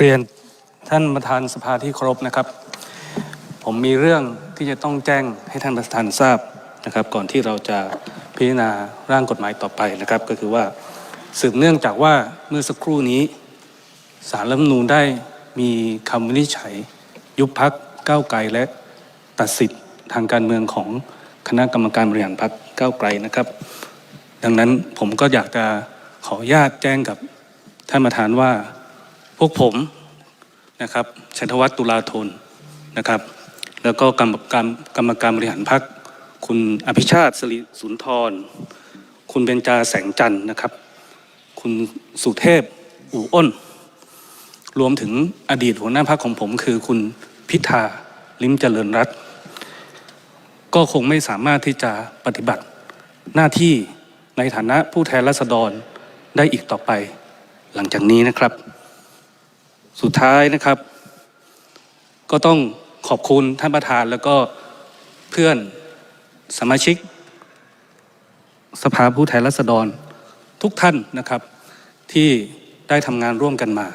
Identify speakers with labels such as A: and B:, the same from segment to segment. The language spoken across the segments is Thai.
A: เรียนท่านประธานสภาที่เคารพนะครับ ผมมีเรื่องที่จะต้องแจ้งให้ท่านประธานทราบนะครับ ก่อนที่เราจะพิจารณาร่างกฎหมายต่อไปนะครับ ก็คือว่าสืบเนื่องจากว่าเมื่อสักครู่นี้สารรัฐมนูญได้มีคำวินิจฉัย ยุบพักก้าวไกลและตัดสิทธิ์ทางการเมืองของคณะกรรมการบริหารพักก้าวไกลนะครับ ดังนั้นผมก็อยากจะขออนุญาตแจ้งกับท่านประธานว่า พวกผมนะครับชัยธวัฒน์ตุลาธนนะครับ แล้วก็กรรมการกรรมการบริหารพักคุณอภิชาติสริสุนทร คุณเบญจาแสงจันทร์นะครับ คุณสุเทพอู่อ้น รวมถึงอดีตหัวหน้าพักของผมคือคุณพิธาลิมเจริญรัตก็คงไม่สามารถที่จะปฏิบัติหน้าที่ในฐานะผู้แทนราษฎรได้อีกต่อไปหลังจากนี้นะครับ สุดท้ายนะครับ ก็ต้องขอบคุณท่านประธานแล้วก็เพื่อนสมาชิก สภาผู้แทนราษฎรทุกท่านนะครับ ที่ได้ทำงานร่วมกันมา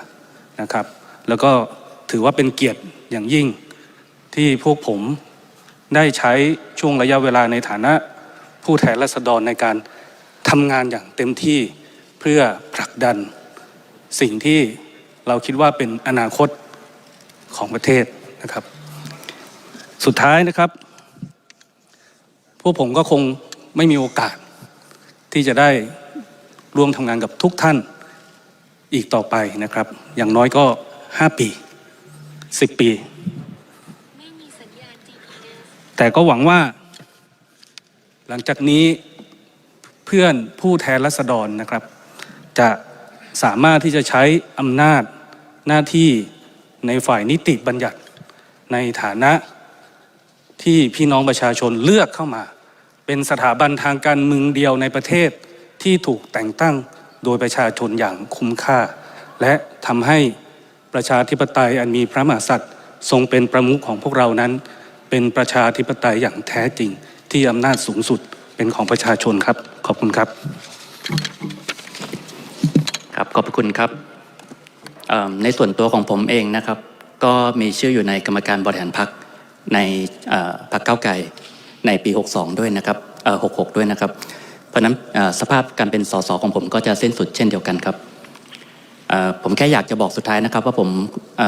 A: นะครับ แล้วก็ถือว่าเป็นเกียรติอย่างยิ่งที่พวกผมได้ใช้ช่วงระยะเวลาในฐานะผู้แทนราษฎรในการทำงานอย่างเต็มที่เพื่อผลักดันสิ่งที่ เราคิดว่าเป็นอนาคตของประเทศนะครับ สุดท้ายนะครับ พวกผมก็คงไม่มีโอกาส ที่จะได้ร่วมทำงานกับทุกท่านอีกต่อไปนะครับ อย่างน้อยก็ 5 ปี 10 ปี แต่ก็หวังว่า หลังจากนี้เพื่อนผู้แทนรัษฎรนะครับ จะสามารถที่จะใช้อำนาจ หน้าที่ในฝ่ายนิติบัญญัติ ในฐานะที่พี่น้องประชาชนเลือกเข้ามา เป็นสถาบันทางการเมืองเดียวในประเทศที่ถูกแต่งตั้งโดยประชาชนอย่างคุ้มค่า และทำให้ประชาธิปไตยอันมีพระมหากษัตริย์ ทรงเป็นประมุขของพวกเรานั้น เป็นประชาธิปไตยอย่างแท้จริงที่อำนาจสูงสุดเป็นของประชาชนครับ ขอบคุณครับ
B: ครับ ขอบพระคุณครับ ในส่วนตัวของผมเองนะครับ ก็มีชื่ออยู่ในกรรมการบริหารพักในพรรคก้าวไกลในปี 62 ด้วยนะครับ66 ด้วยนะครับ เพราะนั้นสภาพการเป็นสสของผมก็จะเส้นสุดเช่นเดียวกันครับผมแค่อยากจะบอกสุดท้ายนะครับ ว่าผมอ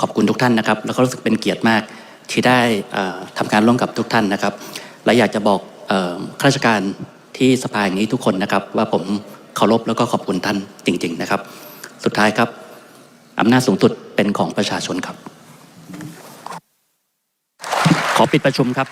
B: ขอบคุณทุกท่านนะครับ แล้วก็รู้สึกเป็นเกียรติมากที่ได้เอ่อทำการร่วมกับทุกท่านนะครับ และอยากจะบอกข้าราชการที่สภาอย่างนี้ทุกคนนะครับ ว่าผมเคารพแล้วก็ขอบคุณท่านจริง ๆ นะครับ สุดท้ายครับ อำนาจสูงสุดเป็นของประชาชนครับ ขอปิดประชุมครับ